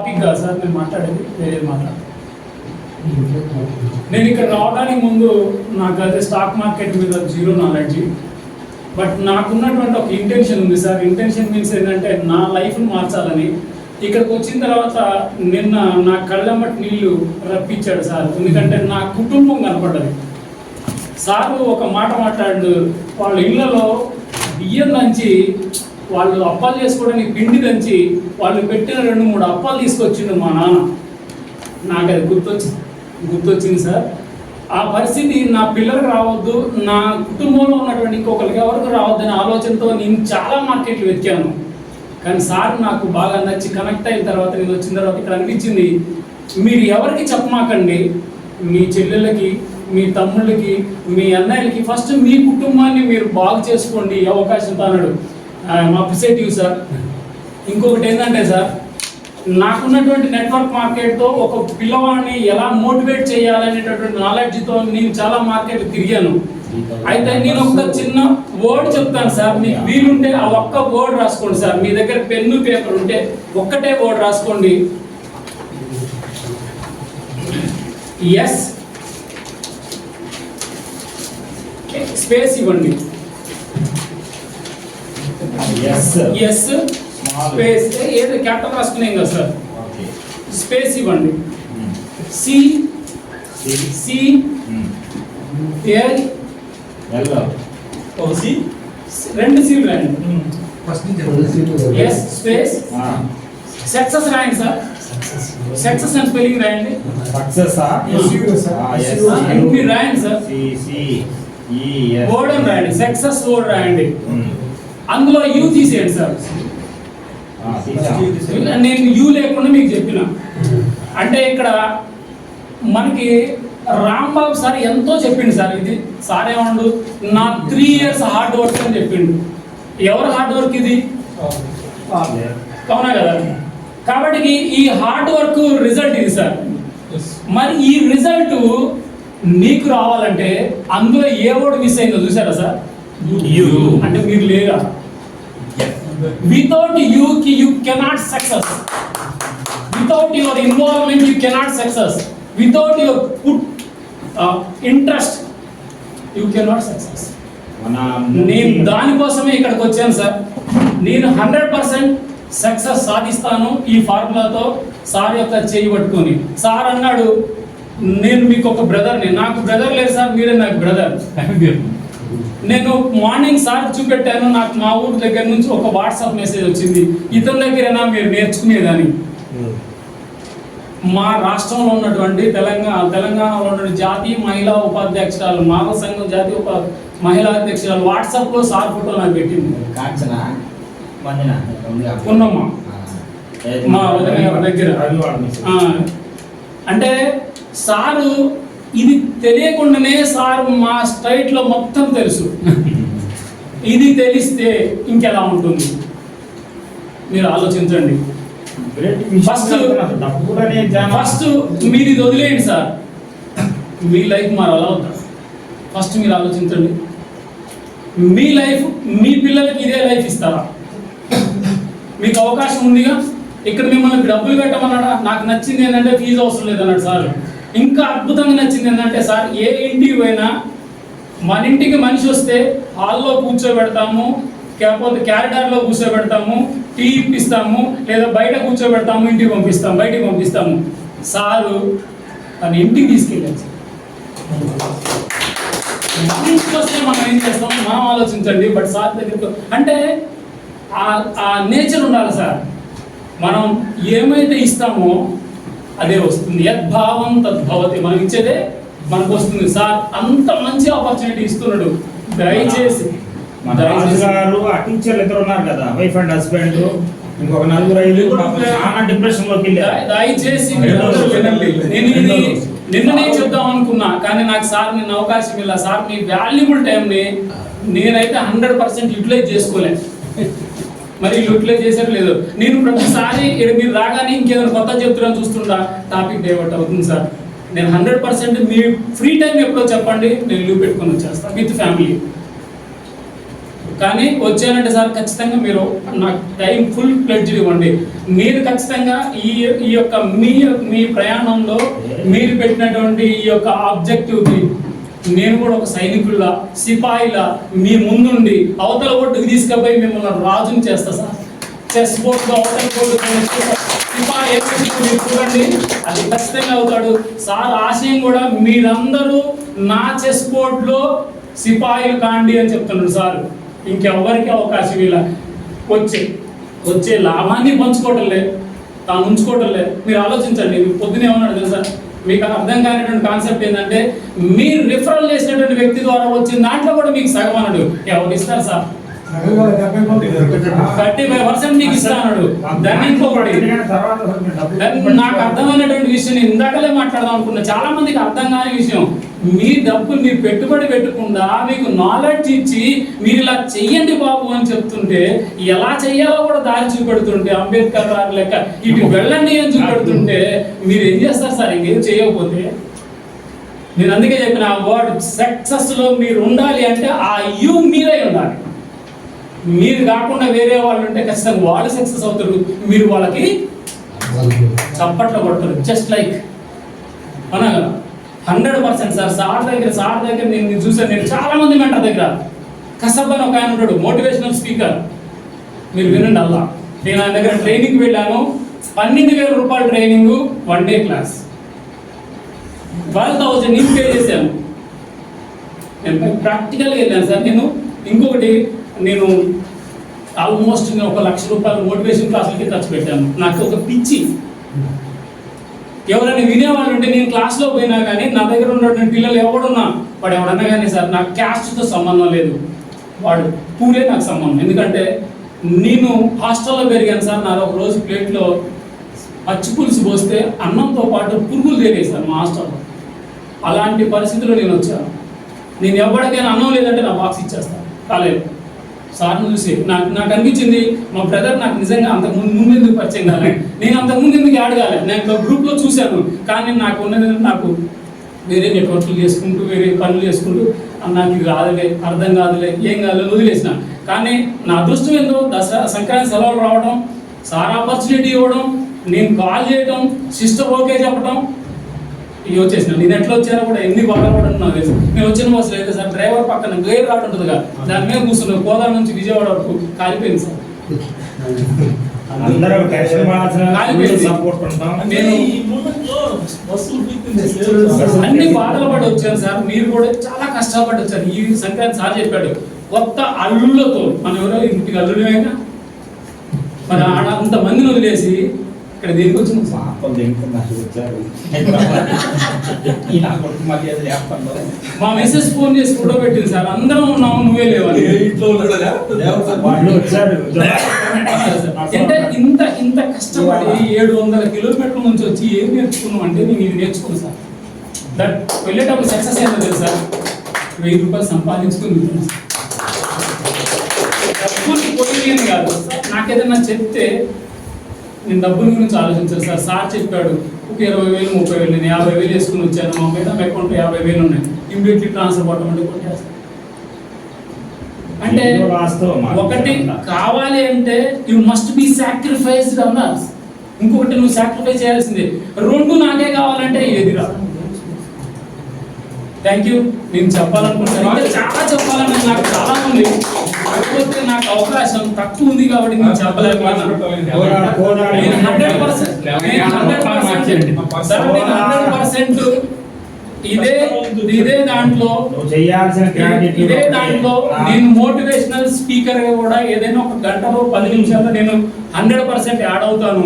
Topic కాదు sir నేను మాట్లాడేది వేరే మాట. నేను ఇక్కడ రావడానికి ముందు నాకు అదే స్టాక్ మార్కెట్ మీద జీరో నాలెడ్జ్ బట్ నాకున్నటువంటి ఒక ఇంటెన్షన్ ఉంది సార్. ఇంటెన్షన్ మీన్స్ ఏంటంటే నా లైఫ్ను మార్చాలని. ఇక్కడికి వచ్చిన తర్వాత నిన్న నా కళ్ళమ్మటి నీళ్ళు రప్పించాడు సార్. ఎందుకంటే నా కుటుంబం కనపడ్డది. సారు ఒక మాట మాట్లాడు వాళ్ళ ఇళ్ళలో బియ్యం నుంచి వాళ్ళు అప్పాలు చేసుకోవడానికి పిండి దంచి వాళ్ళు పెట్టిన రెండు మూడు అప్పాలు తీసుకొచ్చిండు మా నాన్న. నాకు అది గుర్తొచ్చి గుర్తొచ్చింది సార్. ఆ పరిస్థితి నా పిల్లలకు రావద్దు నా కుటుంబంలో ఉన్నటువంటి ఇంకొకరికి ఎవరికి రావద్దని ఆలోచనతో నేను చాలా మార్కెట్లు వెతికాను. కానీ సార్ నాకు బాగా నచ్చి కనెక్ట్ అయిన తర్వాత నేను వచ్చిన తర్వాత ఇక్కడ అనిపించింది మీరు ఎవరికి చెప్పమాకండి? మీ చెల్లెళ్ళకి మీ తమ్ముళ్ళకి మీ అన్నయ్యలకి ఫస్ట్ మీ కుటుంబాన్ని మీరు బాగు చేసుకోండి అవకాశం తానడు అన్నాడు. మా అప్రిసేటివ్ సార్ ఇంకొకటి ఏంటంటే సార్ నాకున్నటువంటి నెట్వర్క్ మార్కెట్తో ఒక పిల్లవాడిని ఎలా మోటివేట్ చేయాలనేటటువంటి నాలెడ్జ్తో నేను చాలా మార్కెట్ తిరిగాను. అయితే నేను ఒక చిన్న వర్డ్ చెప్తాను సార్ మీకు వీలుంటే ఆ ఒక్క వర్డ్ రాసుకోండి సార్ మీ దగ్గర పెన్ను పేపర్ ఉంటే ఒక్కటే వర్డ్ రాసుకోండి. ఎస్ స్పేస్ ఇవ్వండి. ఎస్ ఎస్ స్పేస్ ఏదో? క్యాపిటల్ రాసుకునేం కదా సార్ ఓకే స్పేస్ ఇవ్వండి. సి సి ఎల్ వెల్ ఓసి రెండు సీలు రాయండి. ఫస్ట్ నుంచి ఎస్ స్పేస్ సక్సెస్ రాయండి సార్ సక్సెస్ అండ్ స్పెల్లింగ్ రాయండి. సక్సెస్ మీరు రాయండి sir C C E S అని రాయండి. సక్సెస్ వర్డ్ రాయండి. అందులో యూ తీసేయండి సార్. నేను యూ లేకుండా మీకు చెప్పిన. అంటే ఇక్కడ మనకి రాంబాబు సార్ ఎంతో చెప్పిండు సార్. ఇది సార్ ఏమండు? నా త్రీ ఇయర్స్ హార్డ్ వర్క్ అని చెప్పిండు. ఎవరు హార్డ్ వర్క్ ఇది? అవునా కదా? కాబట్టి ఈ హార్డ్ వర్క్ రిజల్ట్ ఇది సార్. మరి ఈ రిజల్ట్ నీకు రావాలంటే అందులో ఏ వర్డ్ మిస్ అయిందో చూసారా సార్. అంటే మీరు లేరా? వితౌట్ యూ కి you cannot success without your involvement you cannot success without your put interest you cannot success మన నేను దానికోసమే ఇక్కడికి వచ్చాను సార్. నేను హండ్రెడ్ పర్సెంట్ సక్సెస్ సాధిస్తాను ఈ ఫార్ములాతో సార్ యొక్క చేయి పట్టుకొని. సార్ అన్నాడు నేను మీకు ఒక బ్రదర్ని నాకు బ్రదర్ లేదు సార్. మీరే నాకు బ్రదర్ నేను మార్నింగ్ సార్ చూపెట్టాను నాకు మా ఊరు దగ్గర నుంచి ఒక వాట్సాప్ మెసేజ్ వచ్చింది. ఇతని దగ్గరేనా మీరు నేర్చుకునేదని? మా రాష్ట్రంలో ఉన్నటువంటి తెలంగాణ తెలంగాణలో ఉన్నటువంటి జాతీయ మహిళా ఉపాధ్యక్షురాలు మానవ సంఘం జాతీయ ఉప మహిళా అధ్యక్షురాలు వాట్సాప్లో సార్ ఫోటో నాకు పెట్టింది. ఉన్నమ్మా. మా దగ్గర. అంటే సారు ఇది తెలియకుండానే సార్ మా స్ట్రైట్లో మొత్తం తెలుసు. ఇది తెలిస్తే ఇంకెలా ఉంటుంది? మీరు ఆలోచించండి. జానా- ఫస్ట్ మీరు ఇది వదిలేయండి సార్. మీ లైఫ్ మారాలా వద్దా? ఫస్ట్ మీరు ఆలోచించండి. మీ లైఫ్ మీ పిల్లలకి ఇదే లైఫ్ ఇస్తారా? మీకు అవకాశం ఉందిగా? ఇక్కడ మిమ్మల్ని డబ్బులు పెట్టమన్నాడా? నాకు నచ్చింది ఏంటంటే ఫీజు అవసరం లేదన్నాడు సార్. ఇంకా అద్భుతంగా నచ్చింది ఏంటంటే సార్ ఏ ఇంటికి పోయినా మన ఇంటికి మనిషి వస్తే హాల్లో కూర్చోబెడతాము కాకపోతే క్యారిడార్లో కూర్చోబెడతాము టీ ఇప్పిస్తాము లేదా బయట కూర్చోబెడతాము ఇంటికి పంపిస్తాము బయటికి పంపిస్తాము. సారు తన ఇంటికి తీసుకెళ్ళారు ఇంటికి వస్తే మనం ఏం చేస్తాం? మనం ఆలోచించండి బట్ సార్ దగ్గరికి అంటే ఆ- ఆ నేచర్ ఉండాలి సార్. మనం ఏమైతే ఇస్తామో అదే వస్తుంది. యద్భావం తద్భవతి. మనం ఇచ్చేదే మనకు వస్తుంది సార్ అంత మంచి ఆపర్చునిటీ ఇస్తున్నాడు. దయచేసి గారు ఆ టీచర్లు ఇద్దరు ఉన్నారు కదా వైఫ్ అండ్ హస్బెండ్ ఇంకొక నలుగురు ఐదు చాలా డిప్రెషన్లోకి వెళ్ళారు. దయ- దయచేసి నేను ఇది నిన్ననే చెప్దాం అనుకున్నా కానీ నాకు సార్ నిన్న అవకాశం ఇలా సార్ మీ వాల్యుబుల్ టైంని నేనైతే హండ్రెడ్ పర్సెంట్ యూటిలైజ్ చేసుకోలే మరి యూటిలైజ్ చేశారు లేదు. నేను ప్రతిసారి మీరు రాగానే ఇంకేదైనా కొత్త చెప్తున్నాను చూస్తుంటా టాపిక్ డైవర్ట్ అవుతుంది సార్. నేను హండ్రెడ్ పర్సెంట్ మీ ఫ్రీ టైం ఎప్పుడో చెప్పండి నేను లీవ్ పెట్టుకొని వచ్చేస్తాను విత్ ఫ్యామిలీ. కానీ వచ్చానంటే సార్ ఖచ్చితంగా మీరు నాకు టైం ఫుల్ ప్లెడ్జ్ ఇవ్వండి. మీరు ఖచ్చితంగా ఈ ఈ యొక్క మీ మీ ప్రయాణంలో మీరు పెట్టినటువంటి ఈ యొక్క ఆబ్జెక్టివ్కి నేను కూడా ఒక సైనికుల్లా సిపాయిలా మీ ముందుండి అవతల ఒడ్డుకు తీసుకుపోయి మిమ్మల్ని రాజుని చేస్తా సార్. చెస్ బోర్డు అవతల బోర్డు సిపాయి చూడండి. అది ఖచ్చితంగా అవుతాడు. సార్ ఆశయం కూడా మీరందరూ నా చెస్ బోర్డులో సిపాయిలు కాండి అని చెప్తున్నాడు సార్. ఇంకెవ్వరికి అవకాశం ఇలా వచ్చే వచ్చే లాభాన్ని పంచుకోవటం లేదు. తాను ఉంచుకోవటం లేదు. మీరు ఆలోచించండి మీరు పొద్దున ఏమన్నాడు తెలుసా? మీకు అర్థం కానిటువంటి కాన్సెప్ట్ ఏంటంటే మీరు రిఫరల్ చేసినటువంటి వ్యక్తి ద్వారా వచ్చిన దాంట్లో కూడా మీకు సగం అనడు ఎవరు ఇస్తారు సార్. థర్టీ ఫైవ్ పర్సెంట్ నీకు ఇస్తాడు దాన్ని ఇంకొకటి. నాకు అర్థమైనటువంటి విషయం నేను ఇందాకలే మాట్లాడదాం అనుకున్నా. చాలా మందికి అర్థం కాని విషయం. మీ డబ్బు మీరు పెట్టుబడి పెట్టకుండా మీకు నాలెడ్జ్ ఇచ్చి మీరు ఇలా చెయ్యండి బాబు అని చెప్తుంటే ఎలా చెయ్యాలో కూడా దారి చూపెడుతుంటే అంబేద్కర్ గారు లెక్క ఇటు వెళ్ళండి అని చూపెడుతుంటే మీరు ఏం చేస్తారు సార్? ఇంకేం చేయకపోతే? నేను అందుకే చెప్పిన ఆ వర్డ్ సక్సెస్లో మీరు ఉండాలి అంటే ఆ యూ మీరే ఉండాలి. మీరు కాకుండా వేరే వాళ్ళు ఉంటే ఖచ్చితంగా వాళ్ళు సక్సెస్ అవుతారు. మీరు వాళ్ళకి చప్పట్లో కొడతారు. జస్ట్ లైక్ అవునా కదా? Hundred percent sir. సార్ దగ్గర సార్ దగ్గర నేను నేను చూసాను నేను చాలా మంది మెంటర్ దగ్గర. కసబ్ అని ఒక ఆయన ఉంటాడు మోటివేషనల్ స్పీకర్ మీరు వినండి అల్లా. నేను ఆయన దగ్గర ట్రైనింగ్ వెళ్ళాను. పన్నెండు వేల రూపాయల training one day class twelve thousand నేను పే చేశాను. నేను ప్రాక్టికల్గా వెళ్ళాను సార్. నేను ఇంకొకటి నేను ఆల్మోస్ట్ నేను ఒక లక్ష రూపాయలు మోటివేషన్ క్లాసులకి ఖర్చు పెట్టాను. నాకు ఒక పిచ్చి. ఎవరైనా వినేవాళ్ళు ఉంటే నేను క్లాస్లో పోయినా కానీ నా దగ్గర ఉన్నటువంటి పిల్లలు ఎవడున్నా వాడు ఎవడన్నా కానీ సార్ నాకు క్యాస్ట్తో సంబంధం లేదు. వాడు పూరే నాకు సంబంధం. ఎందుకంటే నేను హాస్టల్లో పెరిగాను సార్. నాది ఒక రోజు ప్లేట్లో పచ్చి పులుసు పోస్తే అన్నంతో పాటు పురుగులు తేలేయి సార్ మా హాస్టల్లో అలాంటి పరిస్థితిలో నేను వచ్చాను. నేను ఎవరికైనా అన్నం లేదంటే నా బాక్స్ ఇచ్చేస్తాను. కాలేదు సార్ని చూసి నాకు నాకు అనిపించింది మా బ్రదర్ నాకు నిజంగా అంతకు ముందు ముందు ఎందుకు పరిచయం కాలే? నేను అంతకు ముందు ఎందుకు యాడ్ నేను నేను గ్రూప్లో చూశాను కానీ నాకు ఉన్నది నాకు వేరే నెట్వర్క్లు చేసుకుంటూ వేరే పనులు చేసుకుంటూ నాకు ఇది రాదులే అర్థం కాదులే ఏం కాదులే వదిలేసిన. కానీ నా అదృష్టం ఏందో దసరా సంక్రాంతి సెలవులు రావడం సార్ ఆపర్చునిటీ ఇవ్వడం నేను కాల్ చేయడం సిస్టర్ ఓకే చెప్పడం ఇవి వచ్చేసిన. నేను ఎట్లా వచ్చానో కూడా ఎన్ని కూడా నాకు తెలుసు. నేను వచ్చిన బస్సులో అయితే సార్ డ్రైవర్ పక్కన గైర్ రాడ్ ఉంటుంది కదా దాని మీద కూర్చున్నాను కోదాడ నుంచి విజయవాడ వరకు కాలిపోయింది సార్. అన్ని బాధలు పడి వచ్చాను సార్. మీరు కూడా చాలా కష్టపడి వచ్చారు. ఈ సంక్రాంతి సార్ చెప్పాడు కొత్త అల్లుళ్ళతో మనం ఎవరో ఇంటికి అల్లుడమైనా మరి ఆడ అంత మందిని వదిలేసి ఇక్కడ దేనికి వచ్చింది సార్ పాపం నాకు వచ్చారు ఈ నా కొడుకు మర్యాద లేకుండా. మా మెసేజ్ ఫోన్ చేసి ఫోటో పెట్టింది సార్. అందరం ఉన్నాము నువ్వే లేవని ఏ ఇంట్లో వాళ్ళు వచ్చారు అంటే ఇంత ఇంత కష్టపడి ఏడు వందల కిలోమీటర్ల నుంచి వచ్చి ఏం నేర్చుకున్నాం అంటే నేను ఇది నేర్చుకున్నాను సార్. దట్ వెళ్ళేటప్పుడు సక్సెస్ అయిందో తెలుసా? వెయ్యి రూపాయలు సంపాదించుకుని వెళ్తున్నాను సార్. డబ్బులు కాదు నాకేదన్నా చెప్తే నేను డబ్బుల గురించి ఆలోచించాను సార్. సార్ చెప్పాడు ఒక ఇరవై వేలు ముప్పై వేలు నేను యాభై వేలు వేసుకుని వచ్చాను. మా మేడం అకౌంట్ యాభై వేలు ఉన్నాయి. ఇమ్మీడియట్లీ ట్రాన్స్ఫర్ ఆటోమేటిక్ కొట్టేస్తాను అంటే. ఒకటి కావాలి అంటే యు మస్ట్ బి సాక్రిఫైస్డ్ అన్నాస్ ఇంకొకటి నువ్వు సాక్రిఫైస్ చేయాల్సిందే. రెండు నాకే కావాలంటే ఏది రాదు థ్యాంక్ యూ నేను చెప్పాలనుకుంటున్నాను చాలా చెప్పాలని నాకు చాలా ఉంది కాకపోతే నాకు అవకాశం తక్కువ ఉంది కాబట్టి నేను నేను హండ్రెడ్ పర్సెంట్ హండ్రెడ్ ఇదే ఇదే దాంట్లో ఇదే దాంట్లో నేను మోటివేషనల్ స్పీకర్గా కూడా ఏదైనా ఒక గంటలో పది నిమిషాల్లో నేను హండ్రెడ్ పర్సెంట్ యాడ్ అవుతాను.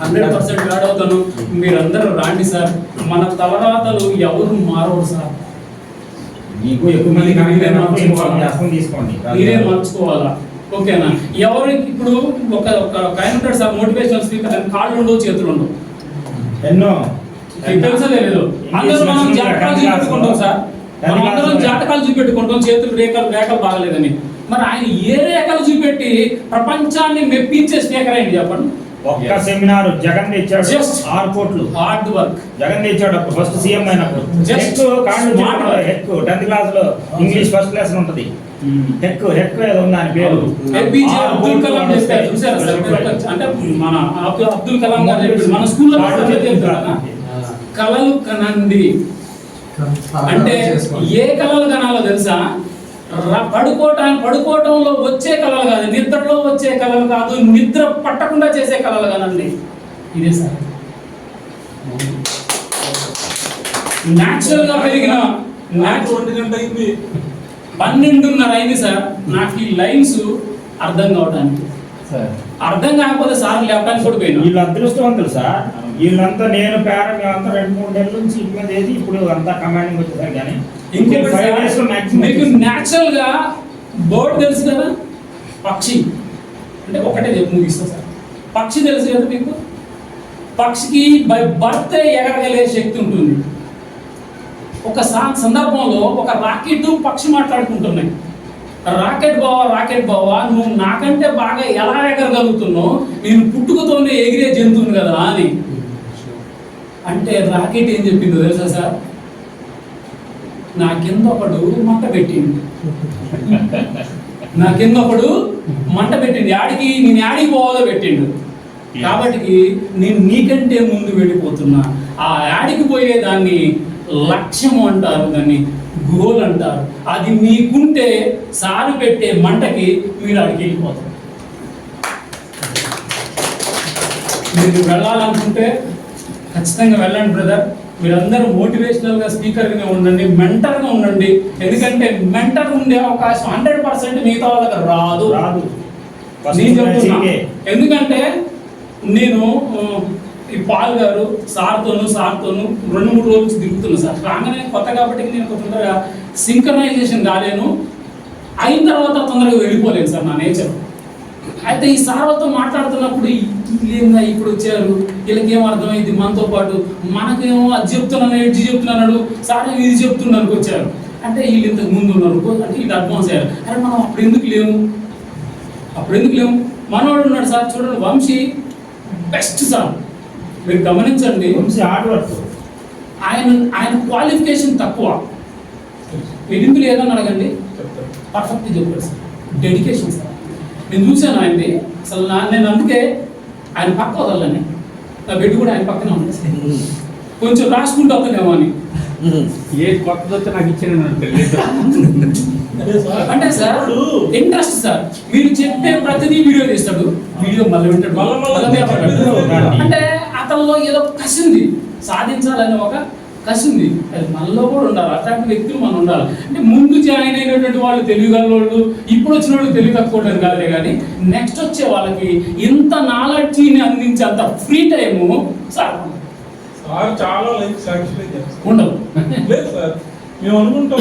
హండ్రెడ్ పర్సెంట్ యాడ్ అవుతాను. మీరందరూ రాండి సార్. మన తలరాతలు ఎవరు మారవు సార్. నీకు ఎక్కువ మంది తీసుకోండి. మీరే మార్చుకోవాలా? ఓకేనా? ఎవరు ఇప్పుడు ఒక ఒక ఆయన ఉంటాడు సార్ మోటివేషనల్ స్పీకర్ కాళ్ళు ఉండవు చేతులు ఉండవు. ఎన్నో? మీకు తెలుసా లేదు అందరూ మనం జాతకాలు చూపెట్టుకుంటాం సార్. మనం అందరం జాతకాలు చూపెట్టుకుంటాం. చేతులు రేఖలు రేఖలు బాగలేదని. మరి ఆయన ఏ రేఖలు చూపెట్టి ప్రపంచాన్ని మెప్పించే స్పీకర్ అయింది చెప్పండి. ఒక్క సెమినార్ జగన్ తెచ్చాడు Just ఆరు కోట్లు. హార్డ్ వర్క్ జగన్ అప్పుడు ఫస్ట్ సీఎం అయినప్పుడు. ఎక్కువ కాళ్ళు. ఎక్కువ టెన్త్ క్లాస్లో ఇంగ్లీష్ ఫస్ట్ క్లాస్ ఉంటది. హెక్ హెక్ ఏదో ఉంది దాని పేరు. అబ్దుల్ కలాం చెప్పారు. అంటే మన అబ్దుల్ కలాం గారు చెప్పారు. మన స్కూల్లో కలలు కనండి. అంటే ఏ కళలు కనాలో తెలుసా? పడుకోవటానికి పడుకోవటంలో వచ్చే కళలు కాదు నిద్రలో వచ్చే కళలు కాదు నిద్ర పట్టకుండా చేసే కళలు కానండి ఇదే సార్. న్యాచురల్గా పెరిగిన నాకు న్యాచురల్ ఒంటి గంట అయింది. పన్నెండున్నర అయింది సార్. నాకు ఈ లైన్స్ అర్థం కావడానికి. అర్థం కాకపోతే సార్ లేపడానికి కూడా పోయినా వీళ్ళు అదృష్టవంతులు సార్ వీళ్ళంతా నేను పేర మేమంతా రెండు మూడు నెలల నుంచి ఇంట్లో చేసి ఇప్పుడు అంతా కమాండింగ్ వచ్చేసారు కానీ మీకు న్యాచురల్గా బర్డ్ తెలుసు కదా? పక్షి. అంటే ఒకటే చెప్పు ముగిస్తా సార్. పక్షి తెలుసు కదా మీకు? పక్షికి బై బర్త్ ఎగరగలిగే శక్తి ఉంటుంది. ఒక సా- సందర్భంలో ఒక రాకెట్ పక్షి మాట్లాడుకుంటున్నాయి. రాకెట్ బావా రాకెట్ బావా నువ్వు నాకంటే బాగా ఎలా ఎగరగలుగుతున్నావు? నేను పుట్టుకతోనే ఎగిరే జంతువుని కదా అని. అంటే రాకెట్ ఏం చెప్పిందో తెలుసా సార్? నా కింద ఒకడు మంట పెట్టింది నా కింద ఒకడు మంట పెట్టింది యాడికి నేను యాడికి పోవాలో పెట్టిండు. కాబట్టి నేను నీకంటే ముందు వెళ్ళిపోతున్నా. ఆ యాడికి పోయేదాన్ని లక్ష్యం అంటారు దాన్ని. గోల్ అంటారు. అది మీకుంటే సారు పెట్టే మంటకి మీరు అడిగి వెళ్ళిపోతారు. మీరు వెళ్ళాలనుకుంటే ఖచ్చితంగా వెళ్ళండి బ్రదర్. మీరందరూ మోటివేషనల్గా స్పీకర్ గానే ఉండండి మెంటర్గా ఉండండి. ఎందుకంటే మెంటర్ ఉండే అవకాశం హండ్రెడ్ పర్సెంట్ మిగతా వాళ్ళకి రాదు. రాదు. నేను చెప్తున్నా. ఎందుకంటే నేను ఈ పాల్ గారు సార్తోను సార్తోను రెండు మూడు రోజులు నుంచి తిరుగుతున్నా సార్. రాగానే కొత్త కాబట్టి నేను తొందరగా సింక్రనైజేషన్ కాలేను అయిన తర్వాత తొందరగా వెళ్ళిపోలేను సార్ నా నేచర్. అయితే ఈ సార్లతో మాట్లాడుతున్నప్పుడు ఏందా ఇప్పుడు వచ్చారు? వీళ్ళకి ఏం అర్థమైంది? మనతో పాటు మనకేమో అది చెప్తున్నాను ఎడ్జి చెప్తున్నాడు. సార్ ఇది చెప్తున్నానికి వచ్చారు. అంటే వీళ్ళు ఇంతకు ముందు ఉన్నారు. అంటే వీళ్ళు అడ్వాన్స్ అయ్యారు. అరే మనం అప్పుడు ఎందుకు లేము? అప్పుడు ఎందుకు లేము? మనవాడు ఉన్నాడు సార్. చూడండి వంశీ బెస్ట్ సార్. మీరు గమనించండి. వంశీ హార్డ్ వర్క్ ఆయన ఆయన క్వాలిఫికేషన్ తక్కువ. మీరు ఎందుకు లేదని అడగండి. పర్ఫెక్ట్ చెప్పారు సార్. Dedication sir. నేను చూశాను ఆయనది. అసలు నా నేను అందుకే ఆయన పక్క వదలని నా బెడ్ కూడా ఆయన పక్కనే ఉంది. కొంచెం రాసుకుంటూ వద్దనేమో అని. ఏ కొత్తది వచ్చి నాకు ఇచ్చిన అంటే సార్ ఇంట్రెస్ట్ సార్. మీరు చెప్పే ప్రతిదీ వీడియో తీస్తాడు. వీడియో మళ్ళీ వింటాడు. అంటే అతనిలో ఏదో కసి ఉంది సాధించాలని ఒక కసి ఉంది అది మనలో కూడా ఉండాలి. అట్లాంటి వ్యక్తులు మనం ఉండాలి. అంటే ముందు జాయిన్ అయినటువంటి వాళ్ళు తెలియగలవాళ్ళు ఇప్పుడు వచ్చిన వాళ్ళు తెలివి తక్కువ కాదే కానీ నెక్స్ట్ వచ్చే వాళ్ళకి ఇంత నాలెడ్జిని అందించే అంత ఫ్రీ టైము సార్. సార్ చాలా ఉండదు. లేదు సార్ మేము అనుకుంటా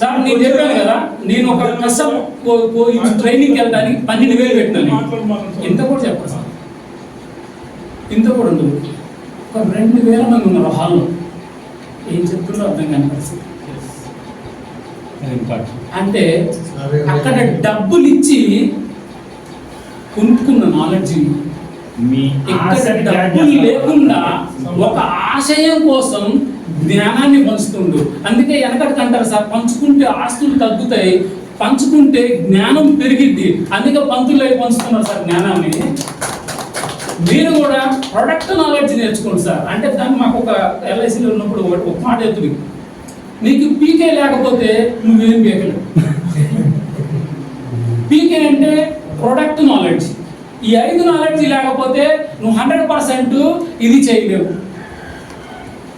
సార్ నేను చెప్పాను కదా నేను ఒక కష్టం ట్రైనింగ్ వెళ్ళడానికి పన్నెండు వేలు పెట్టినాను. ఇంత కూడా చెప్పరు సార్. ఇంత కూడా ఉండదు. ఒక రెండు వేల మంది ఉన్నారు హాల్లో. ఏం చెప్తుందో అర్థం కాని పరిస్థితి. అంటే అక్కడ డబ్బులు ఇచ్చి కొనుక్కున్న నాలెడ్జ్ మీ డబ్బులు. లేకుండా ఒక ఆశయం కోసం జ్ఞానాన్ని పంచుతుండు. అందుకే వెనకటికి అంటారు సార్ పంచుకుంటే ఆస్తులు తగ్గుతాయి పంచుకుంటే జ్ఞానం పెరిగిద్ది. అందుకే పంతులు అయి పంచుతున్నారు సార్ జ్ఞానాన్ని. మీరు కూడా ప్రొడక్ట్ నాలెడ్జ్ నేర్చుకోండి సార్. అంటే దాన్ని మాకు ఒక ఎల్ఐసిలో ఉన్నప్పుడు ఒకటి ఒక మాట చెప్తుంది. నీకు పీకే లేకపోతే నువ్వేం పీకలేవు పీకే అంటే ప్రొడక్ట్ నాలెడ్జ్ ఈ ఐదు నాలెడ్జ్ లేకపోతే నువ్వు హండ్రెడ్ పర్సెంట్ ఇది చేయలేవు.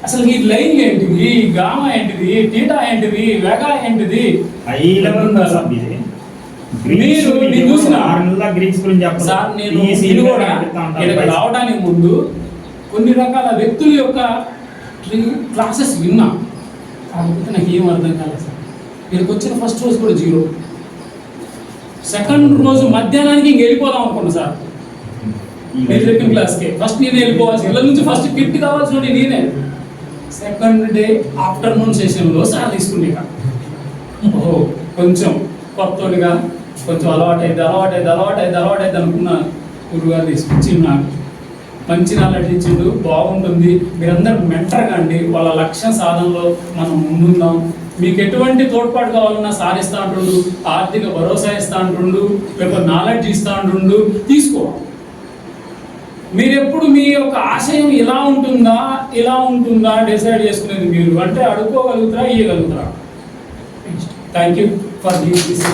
అసలు ఈ లైన్ ఏంటిది? గామా ఏంటిది? టీటా ఏంటిది? వెగా ఏంటిది హై లెవెల్ ఉందా సార్ ఇది మీరు నేను చూసిన గ్రీక్స్ గురించి సార్ నేను నేను కూడా రావడానికి ముందు కొన్ని రకాల వ్యక్తుల యొక్క క్లాసెస్ విన్నా. కాకపోతే నాకు ఏం అర్థం కాలేదు సార్. ఇక్కడికి వచ్చిన ఫస్ట్ రోజు కూడా జీరో. సెకండ్ రోజు మధ్యాహ్నానికి ఇంక వెళ్ళిపోదాం అనుకున్నా సార్. మీరు చెప్పిన క్లాస్కి. ఫస్ట్ నేనే వెళ్ళిపోవాల్సి ఇళ్ళ నుంచి ఫస్ట్ కిట్ కావాల్సిన నేనే. సెకండ్ డే ఆఫ్టర్నూన్ సెషన్లో సార్ తీసుకుంటే ఓహో కొంచెం కొత్తగా కొంచెం అలవాటైంది అలవాటైంది అలవాటైంది అలవాటైంది అలవాటు అనుకున్న గురుగారు తీసుకొచ్చి నాకు మంచి నాలెడ్జ్ ఇచ్చిండు బాగుంటుంది. మీరందరూ మెంటర్గా అండి. వాళ్ళ లక్ష్య సాధనలో మనం ముందుందాం. మీకు ఎటువంటి తోడ్పాటు కావాలన్నా సార్ ఇస్తా అంటుండు ఆర్థిక భరోసా ఇస్తా అంటుండు లేకపోతే నాలెడ్జ్ ఇస్తా అంటుండు తీసుకో. మీరు ఎప్పుడు మీ యొక్క ఆశయం ఇలా ఉంటుందా ఇలా ఉంటుందా డిసైడ్ చేసుకునేది మీరు. అంటే అడుక్కోగలుగుతారా ఇవ్వగలుగుతారా థ్యాంక్ యూ ఫర్ దిస్